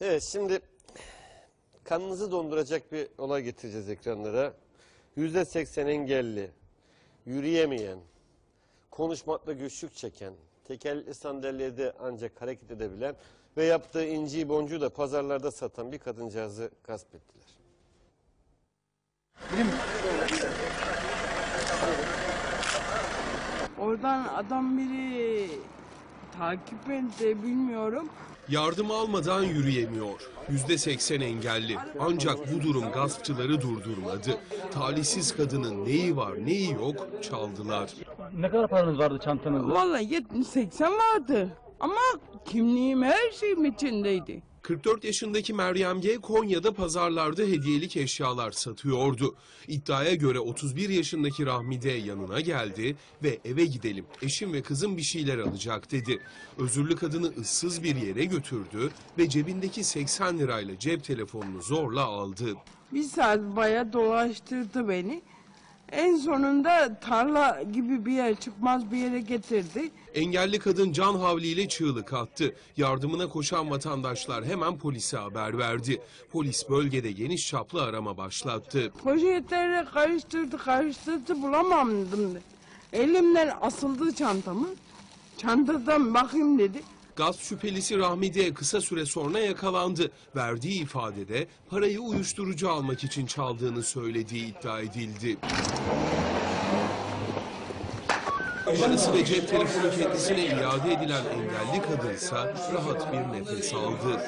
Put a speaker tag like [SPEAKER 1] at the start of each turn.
[SPEAKER 1] Evet şimdi kanınızı donduracak bir olay getireceğiz ekranlara. Yüzde seksen engelli, yürüyemeyen, konuşmakta güçlük çeken, tekerlekli sandalyede ancak hareket edebilen ve yaptığı inciyi boncuğu da pazarlarda satan bir kadıncağızı gasp ettiler.
[SPEAKER 2] Oradan adam biri takip etti bilmiyorum.
[SPEAKER 3] Yardım almadan yürüyemiyor. %80 engelli. Ancak bu durum gaspçıları durdurmadı. Talihsiz kadının neyi var neyi yok çaldılar.
[SPEAKER 4] Ne kadar paranız vardı çantanızda?
[SPEAKER 2] Vallahi 70-80 vardı. Ama kimliğim her şeyim içindeydi.
[SPEAKER 3] 44 yaşındaki Meryem G. Konya'da pazarlarda hediyelik eşyalar satıyordu. İddiaya göre 31 yaşındaki Rahmide yanına geldi ve eve gidelim eşim ve kızım bir şeyler alacak dedi. Özürlü kadını ıssız bir yere götürdü ve cebindeki 80 lirayla cep telefonunu zorla aldı.
[SPEAKER 2] Bir saat baya dolaştırdı beni. En sonunda tarla gibi bir yer çıkmaz bir yere getirdi.
[SPEAKER 3] Engelli kadın can havliyle çığlık attı. Yardımına koşan vatandaşlar hemen polise haber verdi. Polis bölgede geniş çaplı arama başlattı.
[SPEAKER 2] Poşetleri karıştırdı karıştırdı bulamadım. Elimden asıldı çantamı. Çantadan bakayım dedi.
[SPEAKER 3] Gaz şüphelisi Rahmide kısa süre sonra yakalandı. Verdiği ifadede parayı uyuşturucu almak için çaldığını söylediği iddia edildi. Parası ve cep telefonu kendisine iade edilen engelli kadınsa rahat bir nefes aldı.